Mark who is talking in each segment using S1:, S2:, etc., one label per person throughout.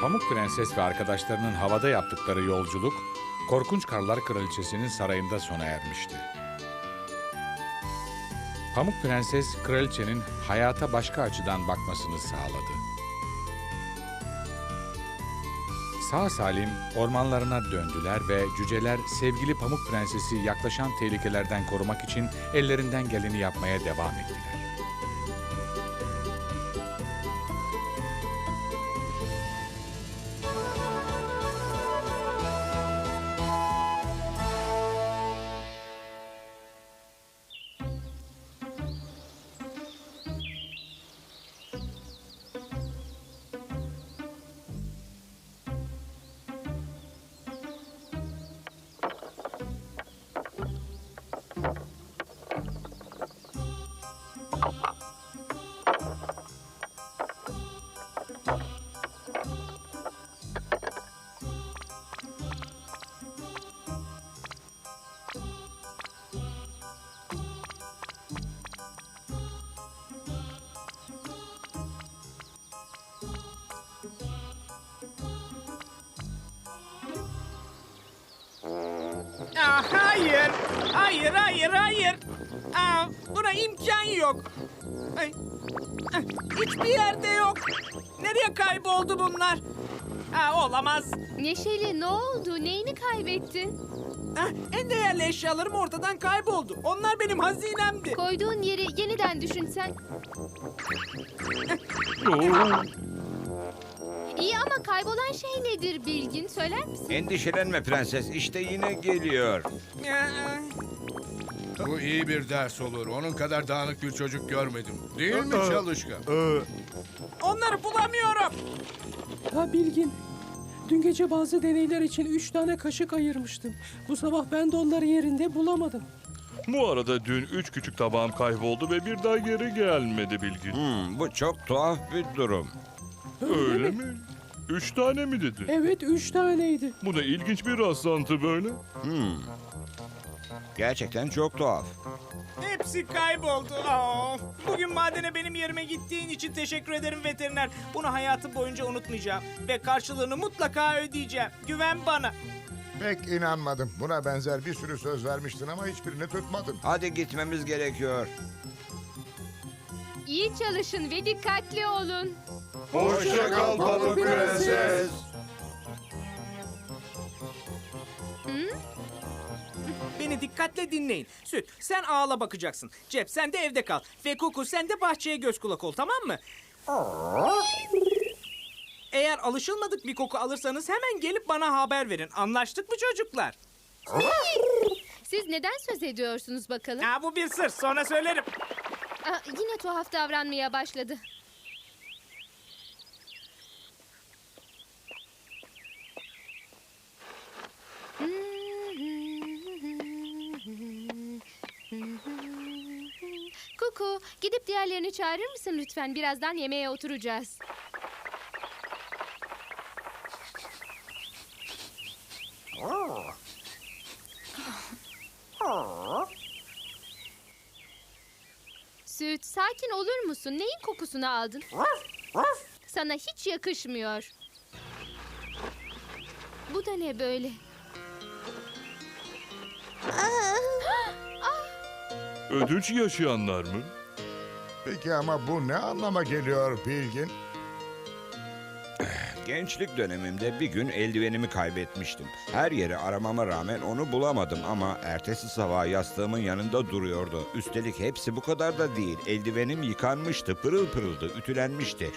S1: Pamuk Prenses ve arkadaşlarının havada yaptıkları yolculuk, Korkunç Karlar Kraliçesi'nin sarayında sona ermişti. Pamuk Prenses, kraliçenin hayata başka açıdan bakmasını sağladı. Sağ salim ormanlarına döndüler ve cüceler sevgili Pamuk Prenses'i yaklaşan tehlikelerden korumak için ellerinden geleni yapmaya devam ettiler.
S2: Aa, hayır. Hayır, hayır, hayır. Aa, buna imkan yok. Ay, ah, hiçbir yerde yok. Nereye kayboldu bunlar? Aa, olamaz.
S3: Neşeli ne oldu? Neyini kaybettin?
S2: Ah, en değerli eşyalarım ortadan kayboldu. Onlar benim hazinemdi.
S3: Koyduğun yeri yeniden düşünsen. İyi ama kaybolan şey nedir Bilgin? Söyler misin?
S4: Endişelenme prenses, işte yine geliyor.
S5: Bu iyi bir ders olur. Onun kadar dağınık bir çocuk görmedim. Değil mi çalışkan?
S2: onları bulamıyorum.
S6: Ha Bilgin. Dün gece bazı deneyler için üç tane kaşık ayırmıştım. Bu sabah ben de onları yerinde bulamadım.
S7: Bu arada dün üç küçük tabağım kayboldu ve bir daha geri gelmedi bilgi.
S4: Hmm, bu çok tuhaf bir durum.
S7: Öyle mi? Üç tane mi dedi?
S6: Evet üç taneydi.
S7: Bu da ilginç bir rastlantı böyle.
S4: Gerçekten çok tuhaf.
S2: Hepsi kayboldu. Aa, bugün madene benim yerime gittiğin için teşekkür ederim veteriner. Bunu hayatım boyunca unutmayacağım. Ve karşılığını mutlaka ödeyeceğim. Güven bana.
S8: Pek inanmadım. Buna benzer bir sürü söz vermiştin ama hiçbirini tutmadın.
S4: Hadi gitmemiz gerekiyor.
S3: İyi çalışın ve dikkatli olun.
S8: Hoşça kal Pamuk Prenses.
S2: Beni dikkatle dinleyin. Süt, sen ağla bakacaksın. Cep, sen de evde kal. Ve Kuku, sen de bahçeye göz kulak ol, tamam mı? Eğer alışılmadık bir koku alırsanız hemen gelip bana haber verin. Anlaştık mı çocuklar?
S3: Siz neden söz ediyorsunuz bakalım?
S2: Ha, bu bir sır, sonra söylerim.
S3: Aa, yine tuhaf davranmaya başladı. Kuku, gidip diğerlerini çağırır mısın lütfen? Birazdan yemeğe oturacağız. Süt, sakin olur musun? Neyin kokusunu aldın? Sana hiç yakışmıyor. Bu da ne böyle?
S7: Ödünç yaşayanlar mı?
S8: Peki ama bu ne anlama geliyor Bilgin?
S4: Gençlik dönemimde bir gün eldivenimi kaybetmiştim. Her yeri aramama rağmen onu bulamadım ama ertesi sabah yastığımın yanında duruyordu. Üstelik hepsi bu kadar da değil. Eldivenim yıkanmıştı, pırıl pırıldı, ütülenmişti.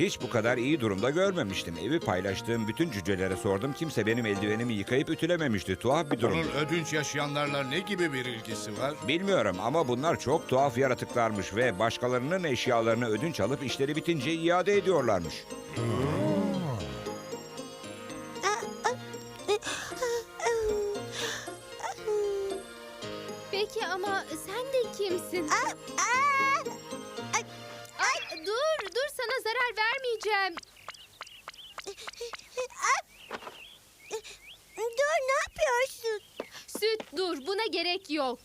S4: Hiç bu kadar iyi durumda görmemiştim. Evi paylaştığım bütün cücelere sordum. Kimse benim eldivenimi yıkayıp ütülememişti. Tuhaf bir durum.
S5: Bunun ödünç yaşayanlarla ne gibi bir ilgisi var?
S4: Bilmiyorum ama bunlar çok tuhaf yaratıklarmış ve başkalarının eşyalarını ödünç alıp işleri bitince iade ediyorlarmış.
S3: Peki gerek yok.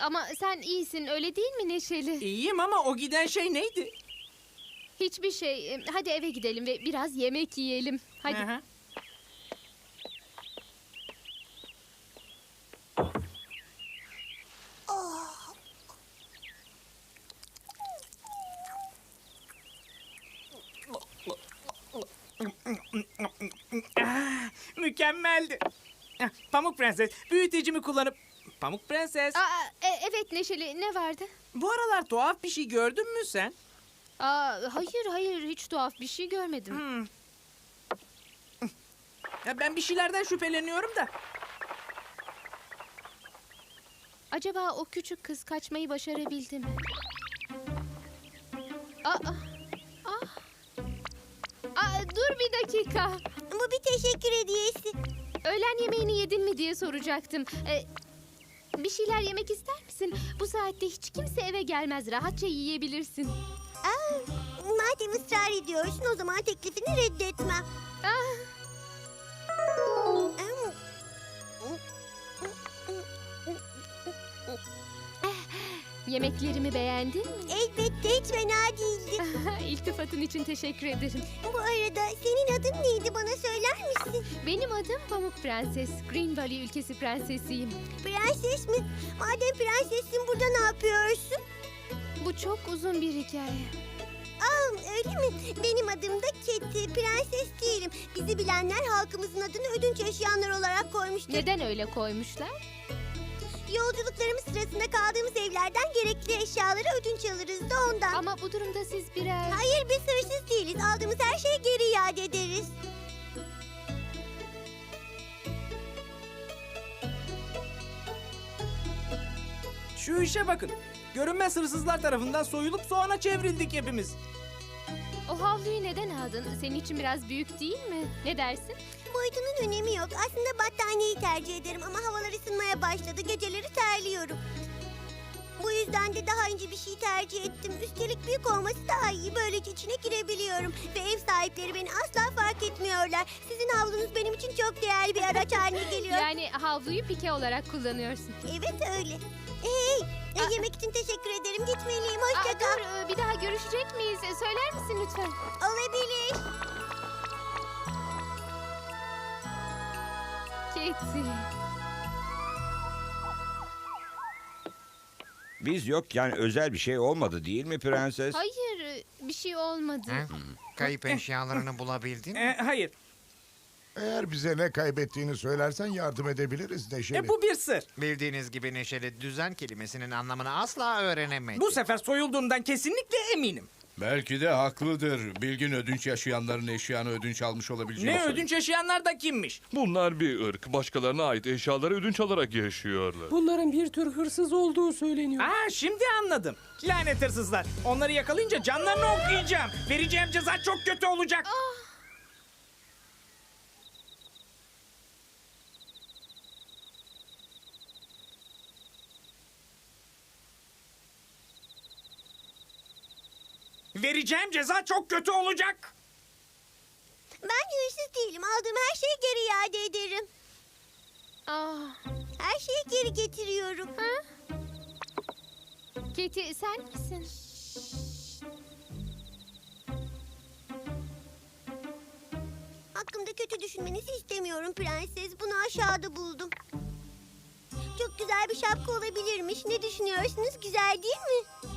S3: Ama sen iyisin öyle değil mi Neşeli?
S2: iyiyim ama o giden şey neydi?
S3: Hiçbir şey. E, Hadi eve gidelim ve biraz yemek yiyelim. Hadi.
S2: Hı hı. Ah, Mükemmeldi. Ah, Pamuk Prenses, büyütecimi kullanıp... Pamuk Prenses,
S3: Aa, e, evet Neşeli ne vardı?
S2: bu aralar tuhaf bir şey gördün mü sen?
S3: Aa, hayır hayır hiç tuhaf bir şey görmedim.
S2: Hmm. Ya ben bir şeylerden şüpheleniyorum da.
S3: Acaba o küçük kız kaçmayı başarabildi mi? Aa, ah. Aa, dur bir dakika.
S9: Bu bir teşekkür hediyesi.
S3: Öğlen yemeğini yedin mi diye soracaktım. Ee, bir şeyler yemek ister misin? Bu saatte hiç kimse eve gelmez. Rahatça yiyebilirsin.
S9: Aa, madem ısrar ediyorsun o zaman teklifini reddetmem.
S3: Ah,
S9: Am,
S3: yemeklerimi beğendin mi?
S9: Elbette hiç fena değildi.
S3: İltifatın için teşekkür ederim.
S9: Bu arada senin adın neydi bana söyler misin?
S3: Benim adım Pamuk Prenses. Green Valley ülkesi prensesiyim.
S9: Prenses mi? Madem prensessin burada ne yapıyorsun?
S3: Bu çok uzun bir hikaye.
S9: Aa, öyle mi? Benim adım da Keti. Prenses değilim. Bizi bilenler halkımızın adını ödünç yaşayanlar olarak koymuştur.
S3: Neden öyle koymuşlar?
S9: Yolculuklarımız sırasında kaldığımız evlerden gerekli eşyaları ödünç alırız da ondan.
S3: Ama bu durumda siz birer...
S9: Hayır biz hırsız değiliz. Aldığımız her şeyi geri iade ederiz.
S2: Şu işe bakın. Görünmez hırsızlar tarafından soyulup soğana çevrildik hepimiz.
S3: O havluyu neden aldın? Senin için biraz büyük değil mi? Ne dersin?
S9: Boyutunun önemi yok. Aslında battaniyeyi tercih ederim ama havalar ısınmaya başladı. Geceleri terliyorum. Bu yüzden de daha ince bir şey tercih ettim. Üstelik büyük olması daha iyi. Böylece içine girebiliyorum. Ve ev sahipleri beni asla fark etmiyorlar. Sizin havlunuz benim için çok değerli bir araç haline geliyor.
S3: Yani havluyu pike olarak kullanıyorsun.
S9: Evet öyle. Hey, e, yemek için teşekkür ederim. Gitmeliyim. Hoşça
S3: Aa,
S9: kal.
S3: dur, e, bir daha görüşecek miyiz? E, Söyler misin lütfen?
S9: Olabilir.
S3: Kitty.
S4: Biz yok yani özel bir şey olmadı değil mi prenses?
S3: Hayır, e, bir şey olmadı.
S10: Kayıp eşyalarını bulabildin mi?
S2: E, hayır.
S8: Eğer bize ne kaybettiğini söylersen yardım edebiliriz Neşeli.
S2: E, bu bir sır.
S10: Bildiğiniz gibi Neşeli düzen kelimesinin anlamını asla öğrenemedi.
S2: Bu sefer soyulduğundan kesinlikle eminim.
S5: Belki de haklıdır. Bilgin ödünç yaşayanların eşyanı ödünç almış olabileceğini
S2: Ne ödünç yaşayanlar da kimmiş?
S7: Bunlar bir ırk. Başkalarına ait eşyaları ödünç alarak yaşıyorlar.
S6: Bunların bir tür hırsız olduğu söyleniyor.
S2: Aa şimdi anladım. Lanet hırsızlar. Onları yakalayınca canlarını okuyacağım. Vereceğim ceza çok kötü olacak. Vereceğim ceza çok kötü olacak.
S9: Ben hırsız değilim. Aldığım her şeyi geri iade ederim.
S3: Ah,
S9: Her şeyi geri getiriyorum.
S3: Kitty sen misin?
S9: Hakkımda kötü düşünmenizi istemiyorum prenses. Bunu aşağıda buldum. Çok güzel bir şapka olabilirmiş. Ne düşünüyorsunuz? Güzel değil mi?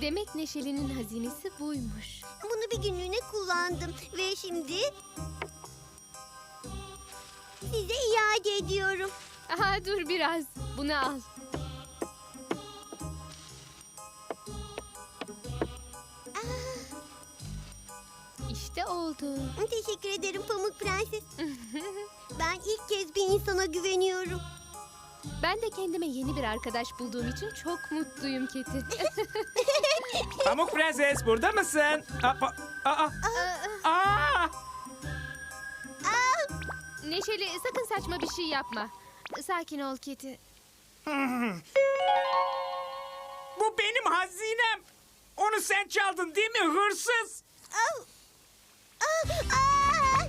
S3: Demek Neşeli'nin hazinesi buymuş.
S9: Bunu bir günlüğüne kullandım. Ve şimdi... Size iade ediyorum.
S3: Aha dur biraz. Bunu al. İşte oldu.
S9: Teşekkür ederim Pamuk Prenses. ben ilk kez bir insana güveniyorum.
S3: Ben de kendime yeni bir arkadaş bulduğum için çok mutluyum Keti.
S2: Pamuk Prenses burada mısın? Aa, pa- aa, aa.
S3: Neşeli sakın saçma bir şey yapma. Sakin ol Keti.
S2: Bu benim hazinem. Onu sen çaldın değil mi hırsız?
S9: Au. Ah, ah,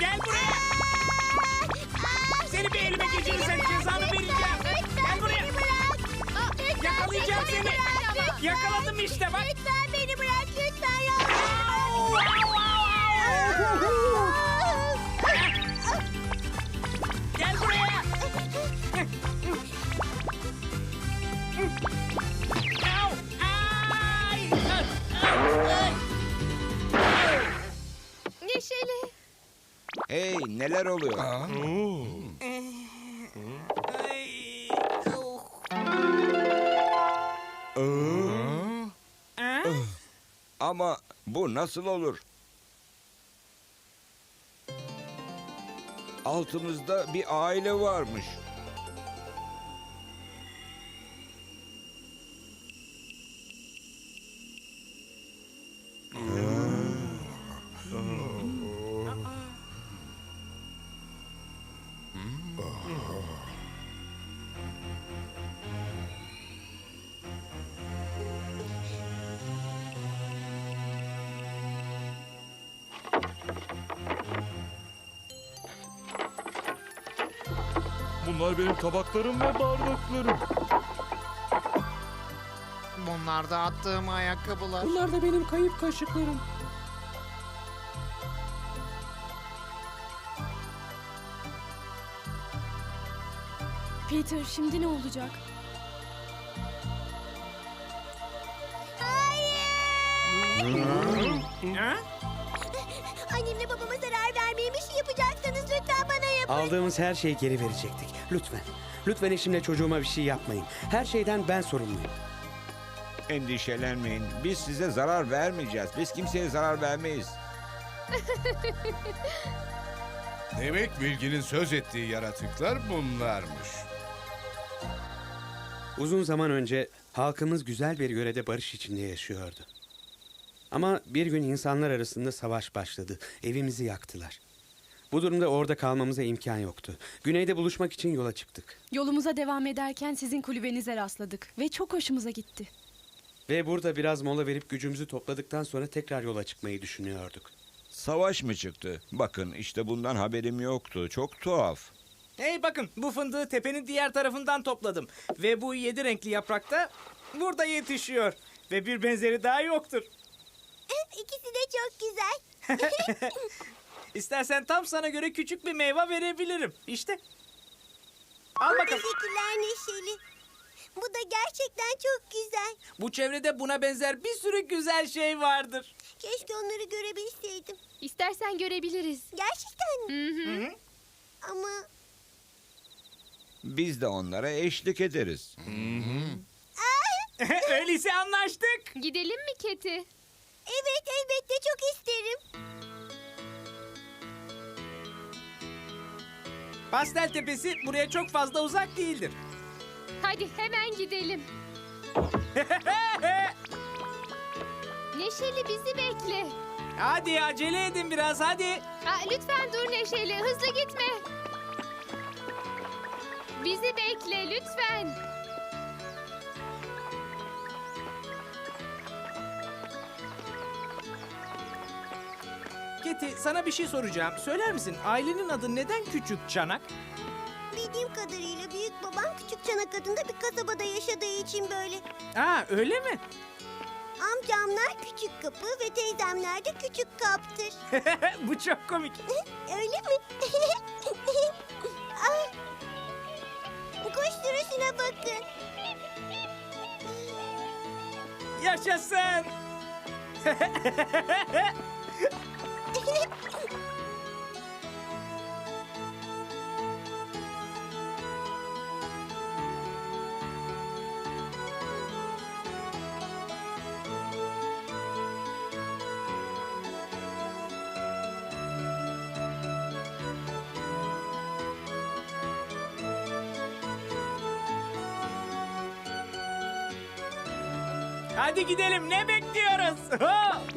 S2: Gel buraya.
S9: ah.
S2: Seni bir elime geçirirsem Seni. Yakaladım işte bak.
S9: Lütfen beni bırak lütfen ya.
S2: Au, au, au, au. Gel buraya. Au, ay. Ay.
S3: Neşeli.
S4: Hey neler oluyor? Ama bu nasıl olur? Altımızda bir aile varmış.
S7: Bunlar benim tabaklarım ve bardaklarım.
S10: Bunlar da attığım ayakkabılar.
S6: Bunlar da benim kayıp kaşıklarım.
S11: Peter şimdi ne olacak?
S2: Ha?
S9: Annemle
S12: Aldığımız her şeyi geri verecektik. Lütfen. Lütfen eşimle çocuğuma bir şey yapmayın. Her şeyden ben sorumluyum.
S4: Endişelenmeyin. Biz size zarar vermeyeceğiz. Biz kimseye zarar vermeyiz.
S5: Demek bilginin söz ettiği yaratıklar bunlarmış.
S12: Uzun zaman önce halkımız güzel bir yörede barış içinde yaşıyordu. Ama bir gün insanlar arasında savaş başladı. Evimizi yaktılar. Bu durumda orada kalmamıza imkan yoktu. Güneyde buluşmak için yola çıktık.
S11: Yolumuza devam ederken sizin kulübenize rastladık ve çok hoşumuza gitti.
S12: Ve burada biraz mola verip gücümüzü topladıktan sonra tekrar yola çıkmayı düşünüyorduk.
S4: Savaş mı çıktı? Bakın işte bundan haberim yoktu. Çok tuhaf.
S2: Hey bakın bu fındığı tepenin diğer tarafından topladım. Ve bu yedi renkli yaprak da burada yetişiyor. Ve bir benzeri daha yoktur.
S9: İkisi de çok güzel.
S2: İstersen tam sana göre küçük bir meyve verebilirim. İşte. Al bakalım.
S9: Teşekkürler Neşeli. Bu da gerçekten çok güzel.
S2: Bu çevrede buna benzer bir sürü güzel şey vardır.
S9: Keşke onları görebilseydim.
S3: İstersen görebiliriz.
S9: Gerçekten mi? Ama
S4: Biz de onlara eşlik ederiz.
S2: Öyleyse anlaştık.
S3: Gidelim mi Keti?
S9: evet elbette çok isterim.
S2: Pastel Tepesi buraya çok fazla uzak değildir.
S3: Hadi hemen gidelim. Neşeli bizi bekle.
S2: hadi acele edin biraz hadi.
S3: Aa, lütfen dur Neşeli, hızlı gitme. Bizi bekle lütfen.
S2: Keti sana bir şey soracağım. Söyler misin ailenin adı neden Küçük Çanak?
S9: Bildiğim kadarıyla büyük babam Küçük Çanak adında bir kasabada yaşadığı için böyle.
S2: Aa öyle mi?
S9: Amcamlar Küçük Kapı ve teyzemler de Küçük Kap'tır.
S2: Bu çok komik.
S9: Öyle mi? ah. Kuş sürüsüne bakın.
S2: Yaşasın. Hadi gidelim ne bekliyoruz?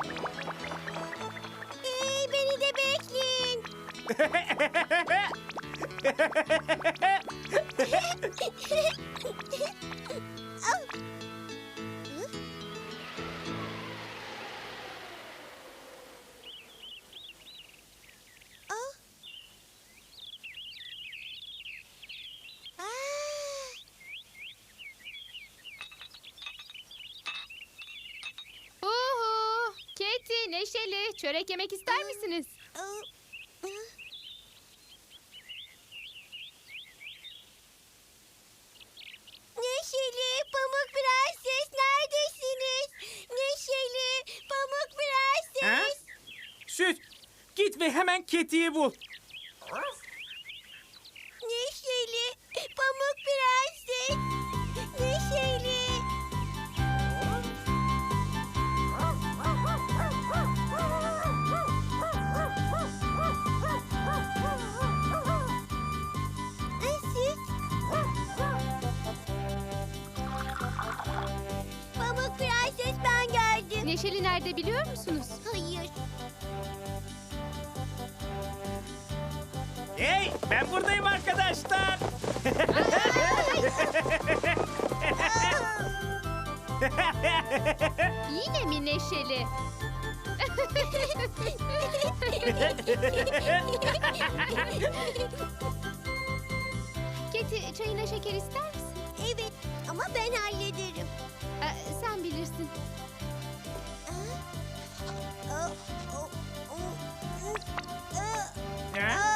S9: Uhu! Keti,
S3: neşeli. Çörek yemek ister misiniz?
S2: Hemen Keti'yi bul.
S9: Neşeli, Pamuk Prenses. Neşeli. Süt. Pamuk Prenses ben geldim.
S3: Neşeli nerede biliyor musunuz?
S9: Hayır.
S2: Ben buradayım arkadaşlar.
S3: Yine mi Neşeli? Keti, çayına şeker ister misin?
S9: Evet ama ben hallederim.
S3: Ee, sen bilirsin.
S9: Aa, o, o, o, aa,
S2: Ha?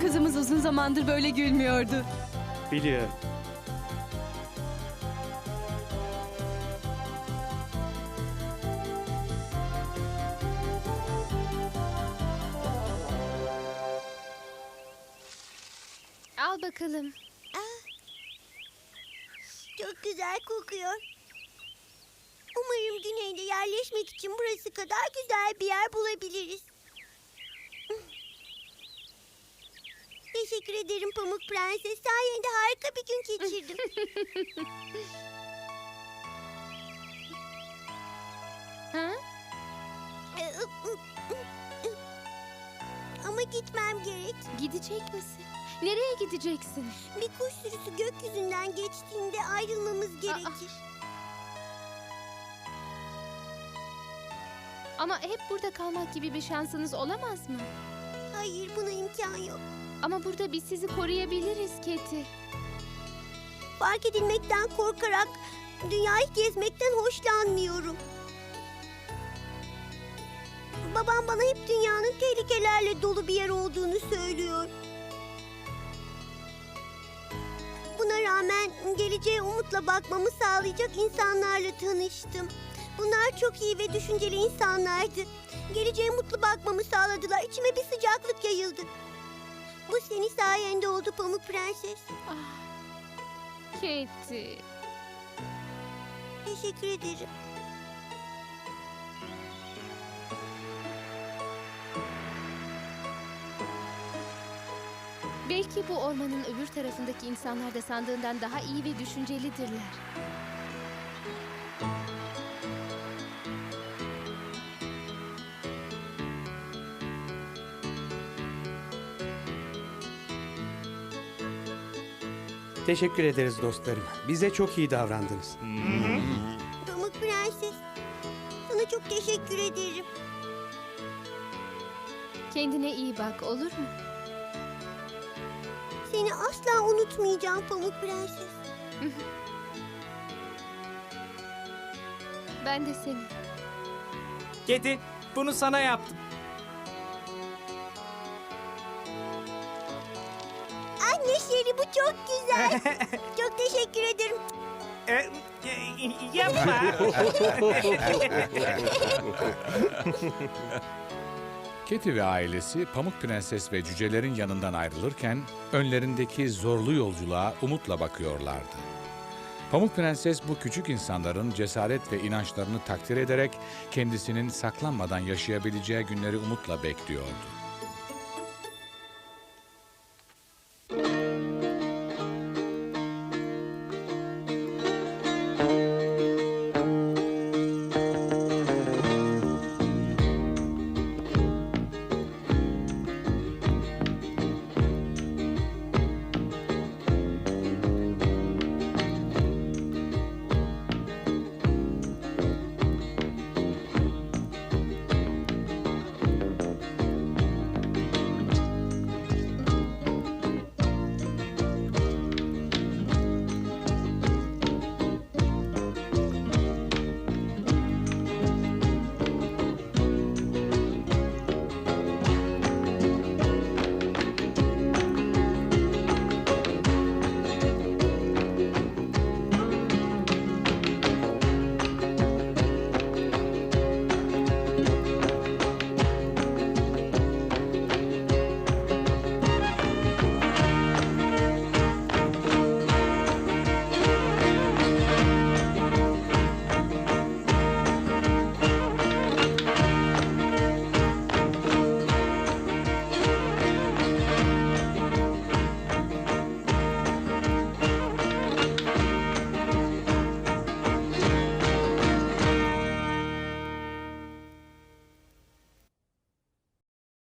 S11: Kızımız uzun zamandır böyle gülmüyordu.
S12: Biliyorum.
S3: Al bakalım.
S9: Çok güzel kokuyor. Umarım güneyde yerleşmek için burası kadar güzel bir yer bulabiliriz. Teşekkür ederim Pamuk Prenses. Sayende harika bir gün geçirdim.
S3: Ha?
S9: Ama gitmem gerek.
S3: Gidecek misin? Nereye gideceksin?
S9: Bir kuş sürüsü gökyüzünden geçtiğinde ayrılmamız gerekir.
S3: Ama hep burada kalmak gibi bir şansınız olamaz mı?
S9: Hayır buna imkan yok.
S3: Ama burada biz sizi koruyabiliriz Keti.
S9: Fark edilmekten korkarak dünyayı gezmekten hoşlanmıyorum. Babam bana hep dünyanın tehlikelerle dolu bir yer olduğunu söylüyor. Rağmen geleceğe umutla bakmamı sağlayacak insanlarla tanıştım. Bunlar çok iyi ve düşünceli insanlardı. Geleceğe mutlu bakmamı sağladılar. İçime bir sıcaklık yayıldı. Bu senin sayende oldu Pamuk Prenses.
S3: Keti.
S9: Teşekkür ederim.
S3: Belki bu ormanın öbür tarafındaki insanlar da sandığından daha iyi ve düşüncelidirler.
S12: Teşekkür ederiz dostlarım. Bize çok iyi davrandınız.
S9: Pamuk Prenses. Sana çok teşekkür ederim.
S3: Kendine iyi bak olur mu?
S9: Seni asla unutmayacağım Pamuk Prenses.
S3: Ben de seni.
S2: Keti, bunu sana yaptım.
S9: Anne Şeri bu çok güzel. çok teşekkür ederim.
S2: E, e, yapma.
S1: Keti ve ailesi Pamuk Prenses ve cücelerin yanından ayrılırken önlerindeki zorlu yolculuğa umutla bakıyorlardı. Pamuk Prenses bu küçük insanların cesaret ve inançlarını takdir ederek kendisinin saklanmadan yaşayabileceği günleri umutla bekliyordu.